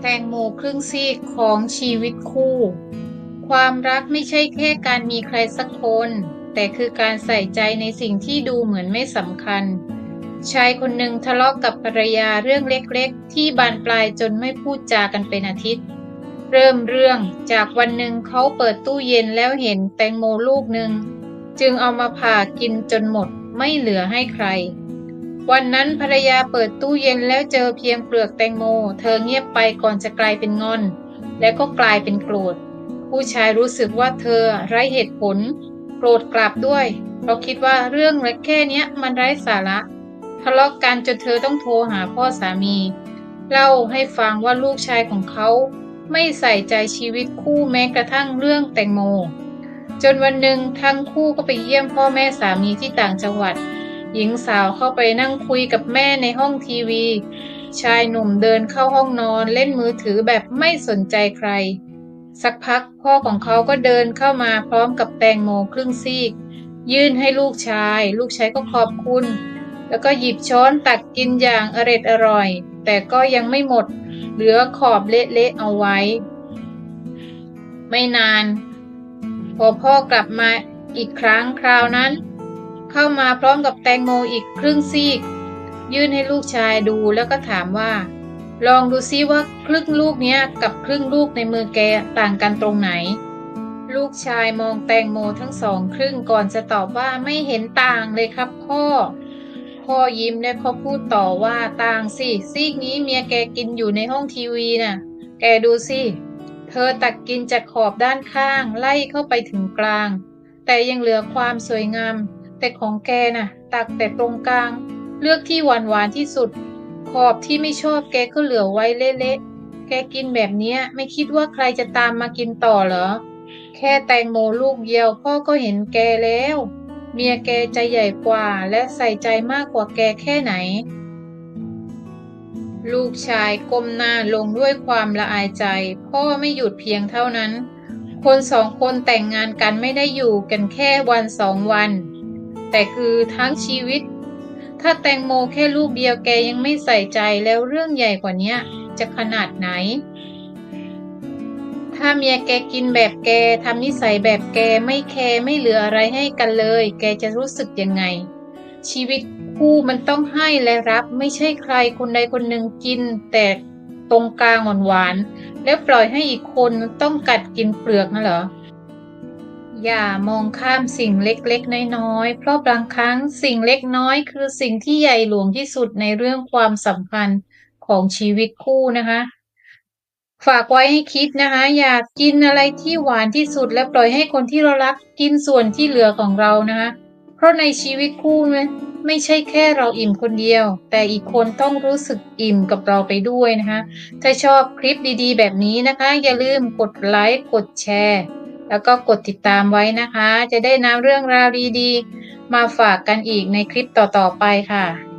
แตงโมครึ่งซีกของชีวิตคู่ ความรักไม่ใช่แค่การมีใครสักคน แต่คือการใส่ใจในสิ่งที่ดูเหมือนไม่สำคัญ ชายคนหนึ่งทะเลาะกกับภรรยาเรื่องเล็กๆ ที่บานปลายจนไม่พูดจากันเป็นอาทิตย์ เริ่มเรื่องจากวันหนึ่งเขาเปิดตู้เย็นแล้วเห็นแตงโมลูกหนึ่ง จึงเอามาผ่ากินจนหมดไม่เหลือให้ใคร วันนั้นภรรยาเปิดตู้เย็นแล้วเจอเพียงเปลือกแตงโม เธอเงียบไปก่อนจะกลายเป็นงอน และก็กลายเป็นโกรธ ผู้ชายรู้สึกว่าเธอไร้เหตุผล โกรธกลับด้วย เพราะคิดว่าเรื่องเล็กแค่เนี้ยมันไร้สาระ ทะเลาะกันจนเธอต้องโทรหาพ่อสามี เล่าให้ฟังว่าลูกชายของเขา ไม่ใส่ใจชีวิตคู่แม้กระทั่งเรื่องแตงโม จนวันหนึ่งทั้งคู่ก็ไปเยี่ยมพ่อแม่สามีที่ต่างจังหวัด หญิงสาวเข้าไปนั่งคุยกับแม่ในห้องทีวี ชายหนุ่มเดินเข้าห้องนอนเล่นมือถือแบบไม่สนใจใคร สักพักพ่อของเขาก็เดินเข้ามาพร้อมกับแตงโมครึ่งซีก ยื่นให้ลูกชาย ลูกชายก็ขอบคุณ แล้วก็หยิบช้อนตักกินอย่างอร็ดอร่อย แต่ก็ยังไม่หมด เหลือขอบเละๆเอาไว้ ไม่นาน พอพ่อกลับมาอีกครั้งคราวนั้น เข้ามาพร้อมกับแตงโมอีกครึ่งซีก ยื่นให้ลูกชายดูแล้วก็ถามว่า ลองดูซิว่าครึ่งลูกเนี้ยกับครึ่งลูกในมือแกต่างกันตรงไหน ลูกชายมองแตงโมทั้งสองครึ่งก่อนจะตอบว่าไม่เห็นต่างเลยครับพ่อพ่อยิ้มและเขาพูดต่อว่าต่างสิซีกนี้เมียแกกินอยู่ในห้องทีวีน่ะ แกดูสิเธอตักกินจากขอบด้านข้างไล่เข้าไปถึงกลาง แต่ยังเหลือความสวยงาม แต่ของแกน่ะ ตักแต่ตรงกลาง เลือกที่หวานหวานที่สุด ขอบที่ไม่ชอบแกก็เหลือไว้เละๆแกกินแบบเนี้ยไม่คิดว่าใครจะตามมากินต่อเหรอ แค่แตงโมลูกเดียวพ่อก็เห็นแกแล้ว เมียแกใจใหญ่กว่าและใส่ใจมากกว่าแกแค่ไหน ลูกชายก้มหน้าลงด้วยความละอายใจ พ่อไม่หยุดเพียงเท่านั้นคนสองคนแต่งงานกันไม่ได้อยู่กันแค่วันสองวัน แต่คือทั้งชีวิต ถ้าแตงโมแค่ลูกเดียวแกยังไม่ใส่ใจแล้วเรื่องใหญ่กว่านี้จะขนาดไหน ถ้าเมียแกกินแบบแกทำนิสัยแบบแกไม่แคร์ไม่เหลืออะไรให้กันเลย แกจะรู้สึกยังไง ชีวิตคู่มันต้องให้และรับไม่ใช่ใครคนใดคนหนึ่งกิน แต่ตรงกลางหวานๆแล้วปล่อยให้อีกคนต้องกัดกินเปลือกน่ะเหรอ อย่ามองข้ามสิ่งเล็กๆ น้อยๆ เพราะบางครั้งสิ่งเล็กน้อยคือสิ่งที่ใหญ่หลวงที่สุดในเรื่องความสัมพันธ์ของชีวิตคู่นะคะ ฝากไว้ให้คิดนะคะ อยากกินอะไรที่หวานที่สุด และปล่อยให้คนที่เรารักกินส่วนที่เหลือของเรานะคะ เพราะในชีวิตคู่นะไม่ใช่แค่เราอิ่มคนเดียว แต่อีกคนต้องรู้สึกอิ่มกับเราไปด้วยนะคะ ถ้าชอบคลิปดีๆ แบบนี้นะคะ อย่าลืมกดไลค์กดแชร์ แล้วก็กดติดตามไว้นะคะ จะได้นำเรื่องราวดีๆ มาฝากกันอีกในคลิปต่อๆไปค่ะ